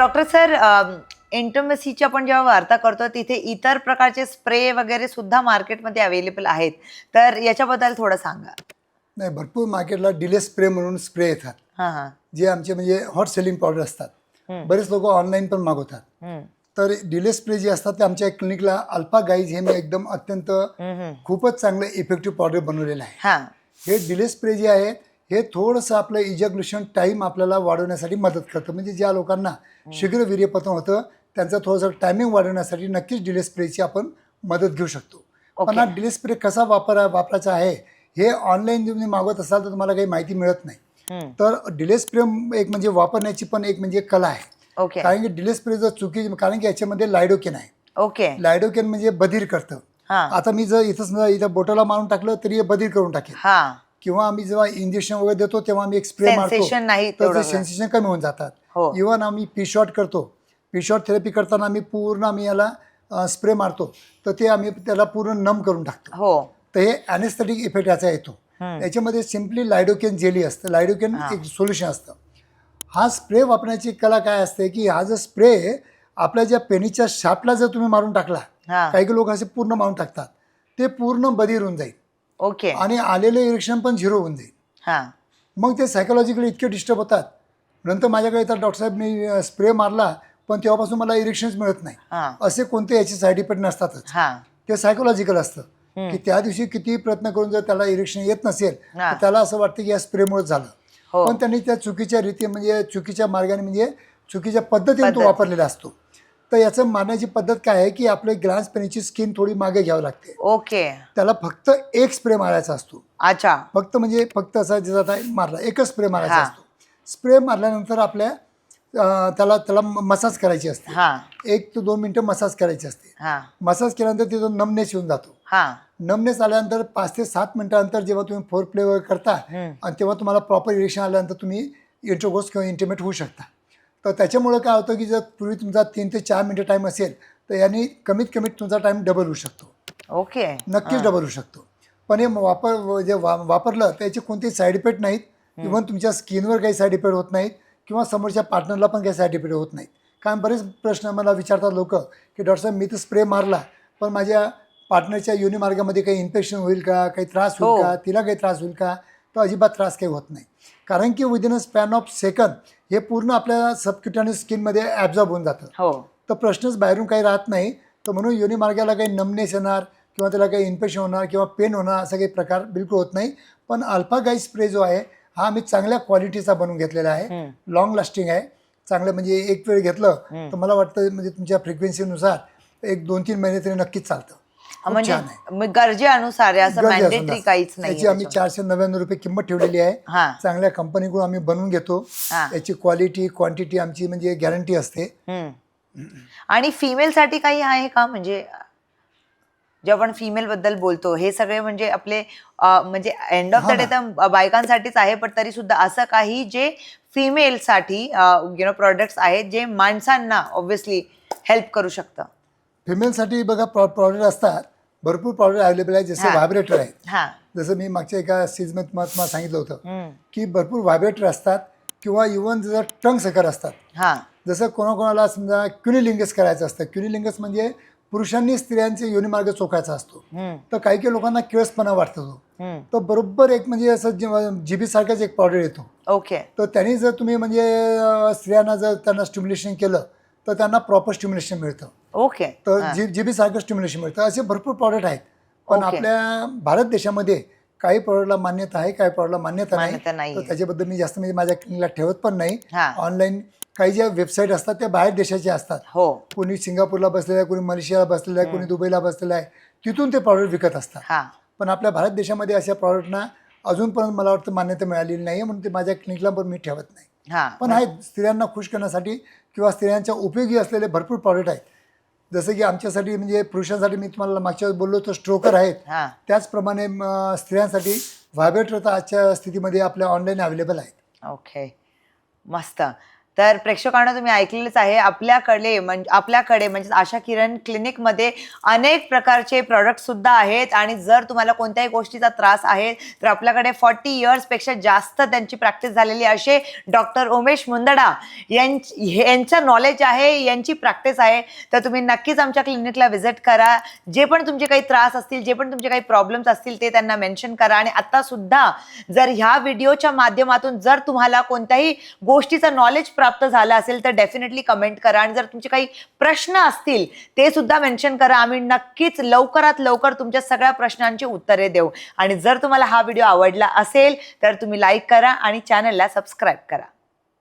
Doctor sir इंटमसीची आपण जेव्हा वार्ता करतो तिथे इतर प्रकारचे स्प्रे वगैरे सुद्धा मार्केटमध्ये अवेलेबल आहेत. तर याच्याबद्दल थोडं सांगा. नाही भरपूर मार्केटला डिले स्प्रे म्हणून स्प्रे येतात. जे आमचे म्हणजे हॉट सेलिंग पावडर असतात. बरेच लोक ऑनलाईन पण मागवतात. तर डिले स्प्रे जे असतात ते आमच्या क्लिनिकला अल्फा गाईज हे मी एकदम अत्यंत. खूपच चांगलं इफेक्टिव्ह पावडर बनवलेलं आहे. हां. हे डिले स्प्रे जे आहे हे थोडंसं आपलं इजॅग्युलेशन टाईम आपल्याला वाढवण्यासाठी मदत करतं. म्हणजे ज्या लोकांना शीघ्र वीर्यपतन होतं त्यांचं थोडंसं टायमिंग वाढवण्यासाठी नक्कीच डिले स्प्रेची आपण मदत घेऊ शकतो. पण हा डिले स्प्रे कसा वापर वापरायचा आहे हे ऑनलाईन तुम्ही मागवत असाल तर तुम्हाला काही माहिती मिळत नाही. तर डिले स्प्रे एक म्हणजे वापरण्याची पण एक म्हणजे कला आहे. कारण की डिले स्प्रे जर चुकी कारण की याच्यामध्ये लायडोकेन आहे. ओके लायडोकेन म्हणजे बधीर करतं. हां. आता मी जर इथं इथं बोटाला मारून टाकलं तरी हे बधीर करून टाकेल. हां. किंवा आम्ही जेव्हा इंजेक्शन वगैरे देतो तेव्हा आम्ही एक स्प्रे मारतो. सेन्सेशन नाही तर तेवढं सेन्सेशन कमी होऊन जातात. हो. इव्हन आम्ही पी शॉट करतो. पी शॉट थेरपी करताना आम्ही पूर्ण आम्ही याला स्प्रे मारतो. तर ते आम्ही त्याला पूर्ण नम करून टाकतो. हो. तर हे ॲनेस्थेटिक इफेक्ट याचा येतो. हम्म, याच्यामध्ये सिम्पली लायडोकेन जेली असतं. लायडोकेन हा. एक सोल्युशन असतं. हा स्प्रे वापरण्याची कला काय असते की हा जर स्प्रे आपल्या ज्या पेनीच्या शापला जर तुम्ही मारून टाकला हां. काही काही लोक असे पूर्ण मारून टाकतात. ते पूर्ण बधीर होऊन जाईल. ओके. आणि आलेलं इरेक्शन पण झिरो होऊन जाईल. हां. मग ते सायकोलॉजिकली इतके डिस्टर्ब होतात. नंतर माझ्याकडे तर डॉक्टर साहेब मी स्प्रे मारला पण तेव्हापासून मला इरेक्शन्स मिळत नाही. असे कोणते याचे साईड इफेक्ट नसतातच. ते सायकोलॉजिकल असतं. की त्या दिवशी किती प्रयत्न करून जर त्याला इरेक्शन येत नसेल. तर त्याला असं वाटतं की या स्प्रेमुळे झालं. हो. पण त्यांनी त्या चुकीच्या रीती म्हणजे चुकीच्या मार्गाने म्हणजे चुकीच्या पद्धतीने तो. वापरलेला असतो. तर याचं मारण्याची पद्धत काय आहे की आपले ग्लास पेनीची स्किन थोडी मागे घ्यावी लागते. ओके. त्याला फक्त एक स्प्रे मारायचा असतो. अच्छा. फक्त म्हणजे फक्त असा जसा मारला एकच स्प्रे मारायचा हा. असतो. स्प्रे मारल्यानंतर आपल्या अं, त्याला त्याला मसाज करायची असते. हां. एक ते दोन मिनटं मसाज करायची असते. हां. मसाज केल्यानंतर तिथं नमनेस येऊन जातो. हां. नमनेस आल्यानंतर पाच ते सात मिनिटानंतर जेव्हा तुम्ही फोर प्ले वगैरे करता हम्म. आणि तेव्हा तुम्हाला प्रॉपर इरेक्शन आल्यानंतर तुम्ही इंटरकोर्स किंवा इंटिमेट होऊ शकता. तर त्याच्यामुळं काय होतं की जर पूर्वी तुमचा तीन ते चार मिनिटं टाईम असेल तर यांनी कमीत कमीत तुमचा टाईम डबल होऊ शकतो. ओके. नक्कीच डबल होऊ शकतो. पण हे वापर जे वा वापरलं त्याचे कोणतेही साईड इफेक्ट नाहीत. इव्हन तुमच्या स्किनवर काही साईड इफेक्ट होत नाहीत किंवा समोरच्या पार्टनरला पण काही साईड इफेक्ट होत नाहीत. कारण बरेच प्रश्न मला विचारतात लोक की डॉक्टर साहेब मी तर स्प्रे मारला पण माझ्या पार्टनरच्या योनिमार्गामध्ये काही इन्फेक्शन होईल का? काही त्रास हो. होईल का? तिला काही त्रास होईल का? तर अजिबात त्रास काही होत नाही. कारण की within a span of second हे पूर्ण आपल्या सबक्युटॅनियस स्किनमध्ये ॲब्झॉर्ब होऊन जातं. हो. तर प्रश्नच बाहेरून काही राहत नाही. तर म्हणून योनिमार्गाला काही नमनेस येणार किंवा त्याला काही इन्फेक्शन होणार किंवा पेन होणार असा काही प्रकार बिलकुल होत नाही. पण अल्फा गाई स्प्रे जो आहे हा आम्ही चांगल्या क्वालिटीचा बनवून घेतलेला आहे. लॉंग लास्टिंग आहे. चांगलं म्हणजे एक वेळ घेतलं तर मला वाटतं म्हणजे तुमच्या फ्रिक्वेन्सीनुसार एक दोन तीन महिने तरी नक्कीच चालतं. म्हणजे छान आहे. मग गरजेनुसार आहे असं मॅन्डेटरी. काहीच नाही याची आम्ही चारशे नव्याण्णव रुपये किंमत ठेवलेली आहे. हां. चांगल्या कंपनीकडून आम्ही बनवून घेतो. हां. याची क्वालिटी क्वांटिटी आमची म्हणजे गॅरंटी असते. आणि फिमेल साठी काही आहे का? म्हणजे जेव्हा आपण फिमेल बद्दल बोलतो हे सगळे म्हणजे आपले अं, म्हणजे एंड ऑफ द हा डे तर बायकांसाठीच आहे पण तरी सुद्धा असं काही जे फिमेल साठी यु नो प्रोडक्ट्स आहेत जे माणसांना ऑब्व्हियसली हेल्प करू शकतं. फिमेलसाठी बघा प्रॉ प्रॉडक्ट असतात. भरपूर प्रॉडक्ट अवेलेबल आहेत जसे हा. व्हायब्रेटर आहेत. हा. जसं मी मागच्या एका सीजमध्ये तुम्हाला तुम्हाला सांगितलं होतं हम्म. की भरपूर व्हायब्रेटर असतात किंवा इवन जसं टंग सकर असतात. हा. जसं कोणाकोणाला समजा क्युनिलिंगस करायचं असतं. क्युनिलिंगस म्हणजे पुरुषांनी स्त्रियांचे योनिमार्ग चोखायचा असतो. हम्म. तर काही काही लोकांना किळसपणा वाटतो तो. हम्म. बरोबर एक म्हणजे असं जीबी सारखाच एक पावडर येतो. ओके. तर त्यांनी जर तुम्ही म्हणजे अं, स्त्रियांना जर त्यांना स्टिम्युलेशन केलं तर त्यांना प्रॉपर स्टिम्युलेशन मिळतं. ओके. तर. जी जी बी सारखं स्टिम्युलेशन मिळतं असे भरपूर प्रॉडक्ट आहेत. पण. आपल्या भारत देशामध्ये काही प्रॉडक्टला मान्यता आहे काही प्रॉडक्टला मान्यता नाही. तर त्याच्याबद्दल मी जास्त म्हणजे माझ्या क्लिनिकला ठेवत पण नाही. ऑनलाईन काही ज्या वेबसाईट असतात त्या बाहेर देशाच्या असतात. हो. कोणी सिंगापूरला बसलेलं आहे कोणी मलेशियाला बसलेलं आहे कोणी दुबईला बसलेलं आहे तिथून ते प्रॉडक्ट विकत असतात. पण आपल्या भारत देशामध्ये अशा प्रॉडक्टना अजूनपर्यंत मला वाटतं मान्यता मिळालेली नाही म्हणून ते माझ्या क्लिनिकला पण मी ठेवत नाही. पण आहेत स्त्रियांना खुश करण्यासाठी किंवा स्त्रियांच्या उपयोगी असलेले भरपूर प्रॉडक्ट आहेत. जसं की आमच्यासाठी म्हणजे पुरुषांसाठी मी तुम्हाला मागच्या बोललो तर स्ट्रोकर आहेत. त्याचप्रमाणे स्त्रियांसाठी व्हायब्रेटर आजच्या स्थितीमध्ये आपल्या ऑनलाईन अवेलेबल आहेत. ओके मस्त. तर प्रेक्षकांना तुम्ही ऐकलेलंच आहे. आपल्याकडे म्हणजे आपल्याकडे म्हणजे आशा किरण क्लिनिकमध्ये अनेक प्रकारचे प्रॉडक्ट सुद्धा आहेत. आणि जर तुम्हाला कोणत्याही गोष्टीचा त्रास आहे तर आपल्याकडे फॉर्टी इयर्सपेक्षा जास्त त्यांची प्रॅक्टिस झालेली असे डॉक्टर उमेश मुंदडा यांच यांचं नॉलेज आहे यांची प्रॅक्टिस आहे. तर तुम्ही नक्कीच आमच्या क्लिनिकला व्हिजिट करा. जे पण तुमचे काही त्रास असतील जे पण तुमचे काही प्रॉब्लेम्स असतील ते त्यांना मेन्शन करा. आणि आत्तासुद्धा जर ह्या व्हिडिओच्या माध्यमातून जर तुम्हाला कोणत्याही गोष्टीचं नॉलेज प्राप्त झालं असेल तर डेफिनेटली कमेंट करा. आणि जर तुमचे काही प्रश्न असतील ते सुद्धा मेन्शन करा. आम्ही नक्कीच लवकरात लवकर तुमच्या सगळ्या प्रश्नांची उत्तरे देऊ. आणि जर तुम्हाला हा व्हिडिओ आवडला असेल तर तुम्ही लाईक करा आणि चॅनलला सबस्क्राईब करा.